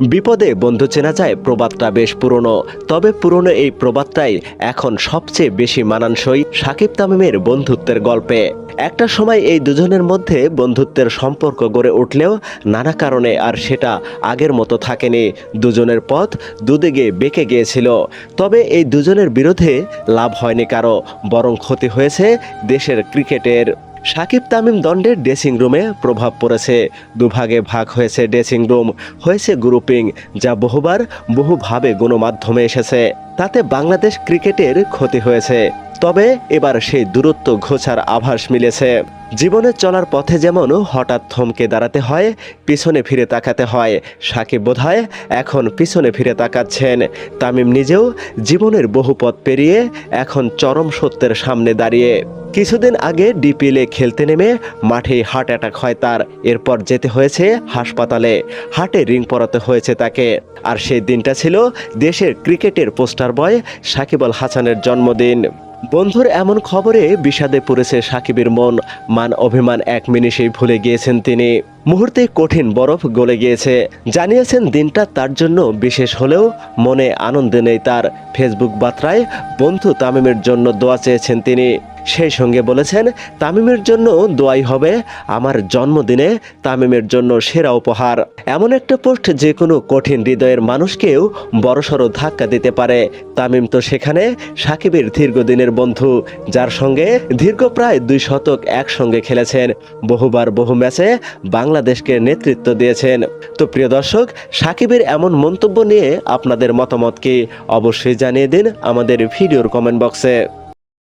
বিপদে বন্ধু চেনা যায়, প্রবাদটা বেশ পুরনো। তবে পুরনো এই প্রবাদটাই এখন সবচেয়ে বেশি মানানসই সাকিব তামিমের বন্ধুত্বের গল্পে। একটা সময় এই দুজনের মধ্যে বন্ধুত্বের সম্পর্ক গড়ে উঠলেও নানা কারণে আর সেটা আগের মতো থাকেনি। দুজনের পথ দুদিকে বেঁকে গিয়েছিল। তবে এই দুজনের বিরুদ্ধে লাভ হয়নি কারও, বরং ক্ষতি হয়েছে দেশের ক্রিকেটের। সাকিব তামিম দণ্ডের ড্রেসিং রুমে প্রভাব পড়েছে। দুভাগে ভাগ হয়েছে ড্রেসিং রুম, হয়েছে গ্রুপিং, যা বহুবার বহুভাবে গণমাধ্যমে এসেছে। তাতে বাংলাদেশ ক্রিকেটের ক্ষতি হয়েছে। তবে এবার সেই দূরত্ব ঘোষার আভাস মিলেছে। জীবনে চলার পথে যেমন হঠাৎ থমকে দাঁড়াতে হয়, পিছনে ফিরে তাকাতে হয়। সাকিব বোধহয় এখন পিছনে ফিরে তাকাচ্ছেন। তামিম নিজেও জীবনের বহু পথ পেরিয়ে এখন চরম সত্যের সামনে দাঁড়িয়ে। কিছুদিন আগে ডিপিএলে খেলতে নেমে মাঠে হার্ট অ্যাটাক হয় তার। এরপর যেতে হয়েছে হাসপাতালে। হার্টে রিং পরাতে হয়েছে তাকে। আর সেই দিনটা ছিল দেশের ক্রিকেটের পোস্টার বয় সাকিব আল হাসানের জন্মদিন। বন্ধুর এমন খবরে বিষাদে পড়েছে সাকিবের মন। মান অভিমান এক মিনিটেই ভুলে গিয়েছেন তিনি। মুহূর্তে কঠিন বরফ গলে গিয়েছে। জানিয়েছেন দিনটা তার জন্য বিশেষ হলেও মনে আনন্দ নেই তার। ফেসবুক বার্তায় বন্ধু তামিমের জন্য দোয়া চেয়েছেন তিনি। সেই সঙ্গে বলেছেন, তামিমের জন্য দোয়াই হবে আমার জন্মদিনে তামিমের জন্য সেরা উপহার। এমন একটা পোস্ট যে কোনো কঠিন হৃদয়ের মানুষকেও বড়সড় ধাক্কা দিতে পারে। তামিম তো সেখানে সাকিবের দীর্ঘদিনের বন্ধু, যার সঙ্গে দীর্ঘ প্রায় দুই শতক একসঙ্গে খেলেছেন। বহুবার বহু ম্যাচে বাংলাদেশকে নেতৃত্ব দিয়েছেন। তো প্রিয় দর্শক, সাকিবের এমন মন্তব্য নিয়ে আপনাদের মতামত কি? অবশ্যই জানিয়ে দিন আমাদের ভিডিওর কমেন্ট বক্সে।